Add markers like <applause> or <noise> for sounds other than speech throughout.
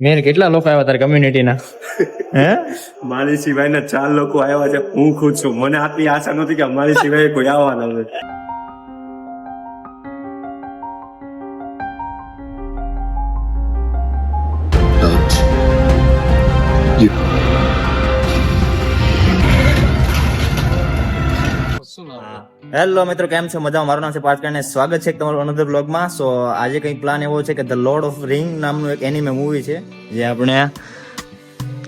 મેર કેટલા લોકો આવ્યા તારી કમ્યુનિટીના હે? મારી સિવાયના ચાર લોકો આવ્યા છે. હું ખુદ છું. મને આટલી આશા નથી કે અમારી સિવાય કોઈ આવવાના છે હેલો મિત્રો કેમ છો? મજામાં? મારું નામ છે અને સ્વાગત છે તમારું અનધર બ્લોગમાં સો આજે કંઈક પ્લાન એવો છે કે ધ લોર્ડ ઓફ રિંગ નામનું એક એનિમે મૂવી છે જે આપણે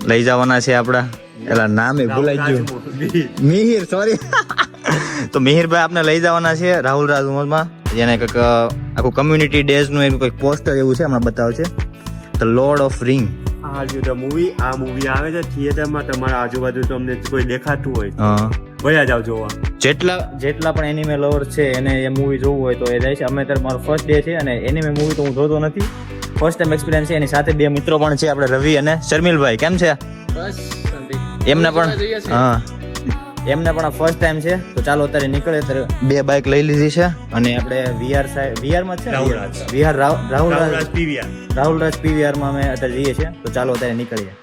લઈ જવાના છે આપણા. એલા નામે ભૂલાઈ ગયું. મિહિર સોરી <laughs> તો મિહિરભાઈ આપણે લઈ જવાના છે રાહુલ રાજ ઉમરમાં જેને કંઈક આખું કમ્યુનિટી ડેઝનું એક કંઈક પોસ્ટર એવું છે હમણાં બતાવે છે. ધ લોર્ડ ઓફ રિંગ આ જો ધ મૂવી આ મૂવી આવે છે થિયેટરમાં તમારા આજુબાજુ તમને કોઈ દેખાતું હોય. ભયા જાવ જોવા. જેટલા જેટલા પણ એનિમે લવર છે એને એ મૂવી જોવું હોય તો એ જાય છે. અમે અત્યારે મારો ફર્સ્ટ ડે છે અને એનિમે મૂવી તો હું જોતો નથી. ફર્સ્ટ ટાઈમ એક્સપિરિયન્સ છે એની સાથે બે મિત્રો પણ છે આપણે રવિ અને શર્મિલભાઈ. કેમ છે? એમને પણ હા. એમને પણ ફર્સ્ટ ટાઈમ છે. તો ચાલો અત્યારે નીકળે ત્યારે બે બાઇક લઈ લીધી છે અને આપણે વીઆર સાહેબ વીઆરમાં છે? રાહુલ રાજ. વીઆર રાહુલ રાજ. રાજ પીવીઆર રાહુલ રાજ પીવીઆરમાં અમે અત્યારે જઈએ છીએ. તો ચાલો અત્યારે નીકળીએ.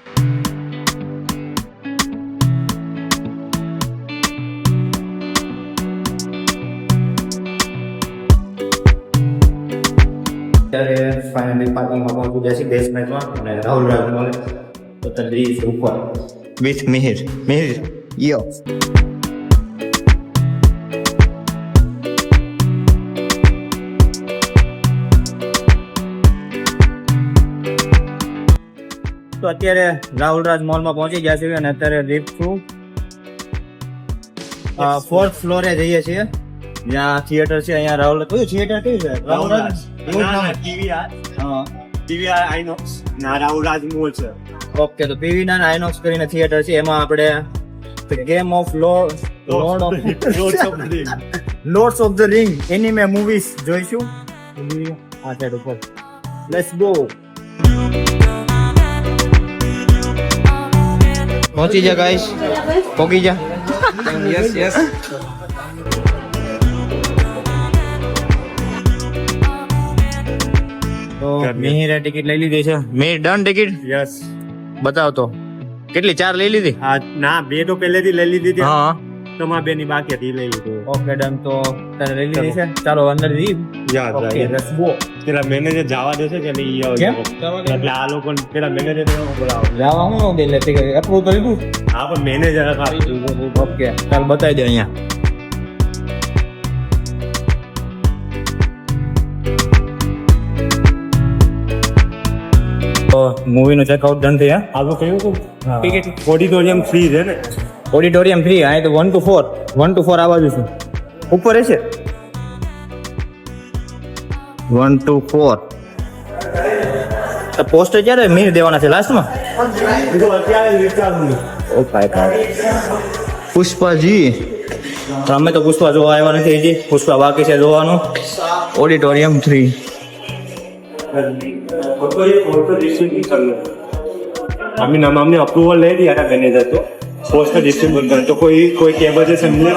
ફાઇનલી પાર્કિંગમાં પહોંચી ગયા છે મેચમાં અને રાહુલ મળે. તો છીએ ઉપર. વિથ મિહિર મિહિર યો તો અત્યારે રાહુલ રાજ મોલમાં પહોંચી ગયા છે અને અત્યારે રીપ થ્રુ ફોર્થ ફ્લોરે જઈએ છીએ. જ્યાં થિયેટર છે અહીંયા રાહુલ કયું થિયેટર કયું છે? રાહુલ રાજ? એવું હા. આઈનોક્સ ના રાજ મોલ છે. ઓકે તો પીવી ના આઇનોક્સ કરીને થિયેટર છે. એમાં આપણે the game of lord lord of. Lords of the ring anime movies જોઈશું? આ સાઈડ ઉપર. લેટ્સ ગો પહોંચી જા ગાઈસ પહોંચી જા. યસ યસ મિહિરે ટિકિટ લઈ લીધી છે. Mihir done ticket? યસ. બતાવ તો. કેટલી? ચાર લઈ લીધી? હા ના બે તો પહેલેથી લઈ લીધી હતી. હા. તમારા બે ની બાકી હતી લઈ લીધું. Okay done. તો તને લઈ લીધી છે? ચાલો અંદર જઈએ. યાદ. લેટ્સ ગો પેલા મેનેજર જવા દેશે કે નહીં? આવે એટલે આ લોકો પેલા મેનેજર બોલાવો. જવા હું નો દે લે અપ્રૂવ કરી દઉં હા પણ મેનેજર ઓકે ચાલ બતાવી દે અહીંયા. મૂવીનું ચેકઆઉટ ડન થયા આ કહ્યું હતું? ટિકિટ ઓડિટોરિયમ ફ્રી છે ને? ઓડિટોરિયમ ફ્રી અહીં તો one two four one two four આ બાજુ છે. ઉપર છે વન ટુ ફોર પોસ્ટર ક્યારે મીર દેવાના છે લાસ્ટમાં ઓ ભાઈ ભાઈ પુષ્પાજી. અમે તો પુષ્પા જોવા આવ્યા નથી હજી. પુષ્પા બાકી છે જોવાનું. ઓડિટોરિયમ થ્રી આમી નામ અમને અપ્રુવલ લઈ લીધા હતા મેનેજર તો પોસ્ટર ડિસ્ટ્રીબ્યુટ કરે તો કોઈ કોઈ છે સમજે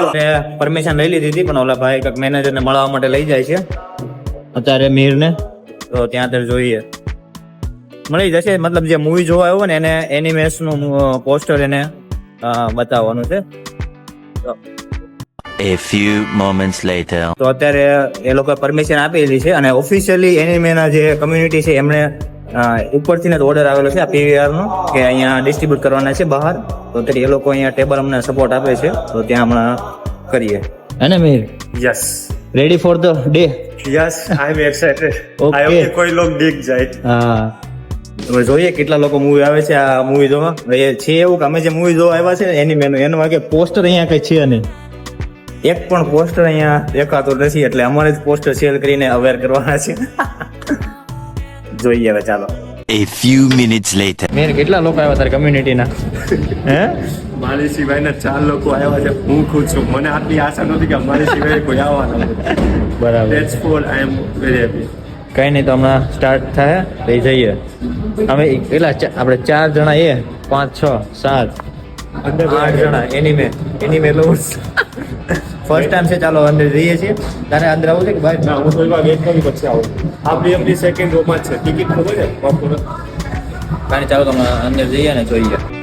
પરમિશન લઈ લીધી હતી, પણ ઓલા ભાઈ કંઈક મેનેજરને મળવા માટે લઈ જાય છે. અત્યારે મીરને, તો ત્યાં અત્યારે જોઈએ. મળી જશે, મતલબ જે મૂવી જોવા આવ્યો ને, એને એનિમેશનનું પોસ્ટર એને બતાવવાનું છે. A few moments later. તો અત્યારે એ લોકો પરમિશન આપેલી છે અને ઓફિશિયલી એનિમેના જે કમ્યુનિટી છે એમણે ઉપરથી જ ઓર્ડર આવેલો છે આ પીવીઆર નો કે અહીંયા ડિસ્ટ્રીબ્યુટ કરવાના છે બહાર. તો અત્યારે એ લોકો અહીંયા ટેબલ અમને સપોર્ટ આપે છે. તો ત્યાં હમણાં કરીએ. અને Mir? Yes ready for the day yes I am excited okay I hope કોઈ લોક દીખ જાય. હા. હવે જોઈએ કેટલા લોકો મૂવી આવે છે આ મૂવી જોવા. એ છે એવું કે અમે જે મૂવી જોવા આવ્યા છે એની મેનુ એનું વાગે પોસ્ટર અહીંયા કઈ છે નહીં. એક પણ પોસ્ટર અહીંયા દેખાતો નથી એટલે અમારે જ પોસ્ટર શેર કરીને અવેર કરવાના છે. જોઈએ હવે ચાલો. A few minutes later. મેર કેટલા લોકો આવ્યા તારી કમ્યુનિટીના હે? મારી સિવાયના ચાર લોકો આવ્યા છે. હું ખુદ છું. મને આટલી આશા નહોતી કે અમારી સિવાય કોઈ આવવાના બરાબર. That's for I am very happy કઈ નહીં તો હમણાં સ્ટાર્ટ થાય. લઈ જઈએ. અમે કેટલા આપણે ચાર જણા એ પાંચ છ સાત આઠ જણા એની મેં એની મેં લવર્સ ફર્સ્ટ ટાઈમ છે ચાલો અંદર જઈએ છીએ. તારે અંદર આવું છે કે બહાર? ના હું થોડી વાર વેટ કરી પછી આવું. આપણી આપણી સેકન્ડ રોમાં છે. ટિકિટ ખબર છે બપોરે કારણ ચાલો તમે અંદર જઈએ ને જોઈએ.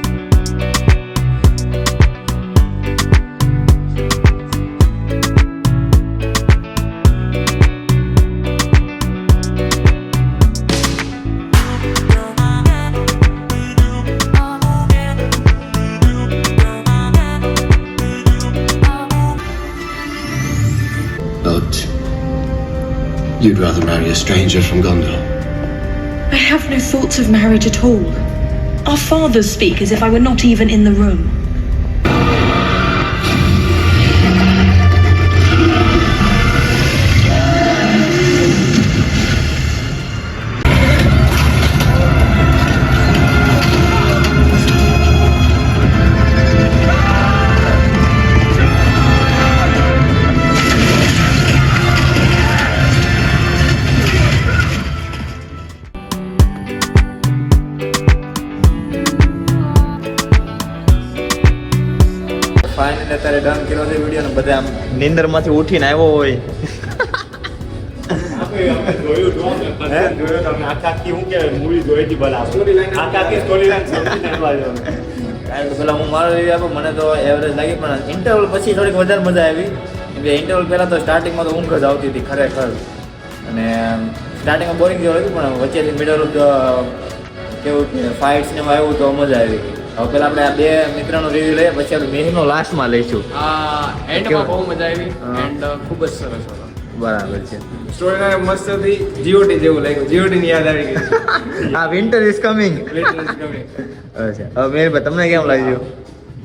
You'd rather marry a stranger from Gondor. I have no thoughts of marriage at all. Our fathers speak as if I were not even in the room. Finally અત્યારે ડન કર્યો છે વીડિયો ને બધા આમ નીંદરમાંથી ઉઠીને આવ્યો હોય. પેલા હું મારો રિવ્યુ આપું મને તો એવરેજ લાગી પણ ઇન્ટરવલ પછી થોડીક વધારે મજા આવી. કેમ કે ઇન્ટરવલ પહેલાં તો સ્ટાર્ટિંગમાં તો ઊંઘ જ આવતી હતી ખરેખર. અને સ્ટાર્ટિંગમાં બોરિંગ જેવું હતું પણ વચ્ચેથી મિડલ કેવું કે ફાઇટ્સ ને આવ્યું તો મજા આવી. હવે પેલા આપણે આ બે મિત્રનો રિવ્યુ લઈએ પછી આપણે મેહનો લાસ્ટમાં લઈશું. આ એન્ડમાં બહુ મજા આવી. એન્ડ ખૂબ જ સરસ હતો. બરાબર છે. સ્ટોરી મસ્ત હતી જીઓટી જેવું લાગ્યું. જીઓટી ની યાદ આવી ગઈ. આ વિન્ટર ઇઝ કમિંગ coming. <laughs> અચ્છા. હવે તમને કેમ લાગ્યું?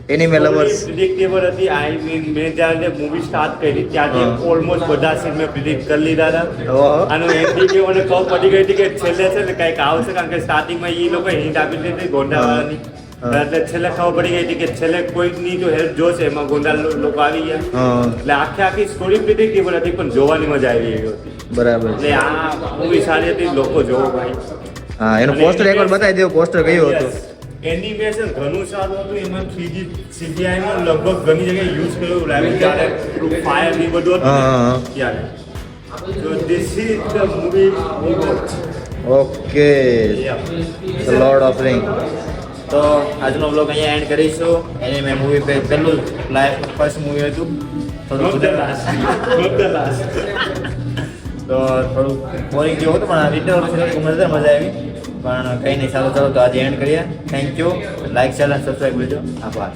એનિમે લવર્સ પ્રિડિક્ટેબલ હતી. આઈ મીન મેં જ્યારે મૂવી સ્ટાર્ટ કરી ત્યાંથી. ઓલમોસ્ટ બધા સીન મેં પ્રિડિક્ટ કરી લીધા હતા. અને એન્ડિંગ મને ખબર પડી ગઈ હતી કે છેલ્લે છે ને કંઈક આવશે કારણ કે સ્ટાર્ટિંગમાં એ લોકો હિન્ટ આપી દીધી ગોંડાવાળાની. એટલે છેલ્લે ખબર પડી ગઈ હતી કે છેલ્લે કોઈકની જો હેલ્પ જોશે એમાં ગોંડલ લોકો આવી ગયા. એટલે આખી આખી સ્ટોરી પ્રિડિક્ટેબલ હતી પણ જોવાની મજા આવી ગઈ હતી. બરાબર. એટલે આ મૂવી સારી હતી લોકો જોવો ભાઈ. હા એનો પોસ્ટર એકવાર બતાવી દેવો પોસ્ટર કયો હતો? એનિમેશન ઘણું સારું હતું એમાં થ્રીજી સીજીઆઈ માં લગભગ ઘણી જગ્યાએ યુઝ કર્યું લાગે ત્યારે ફાયરની બધું હતું. ત્યારે. તો this is the movie okay lord of ring તો આજનો બ્લોગ અહીંયા એન્ડ કરીશું. એની મેં મૂવી પે પહેલું લાઈફ ફર્સ્ટ મૂવી હતું. તો થોડું બોરિંગ જેવું હતું પણ રિટર્ન મજા મજા આવી. પણ કંઈ નહીં સારું ચાલો તો આજે એન્ડ કરીએ. થેન્ક યુ લાઈક શેર અને સબસ્ક્રાઈબ કરજો આભાર.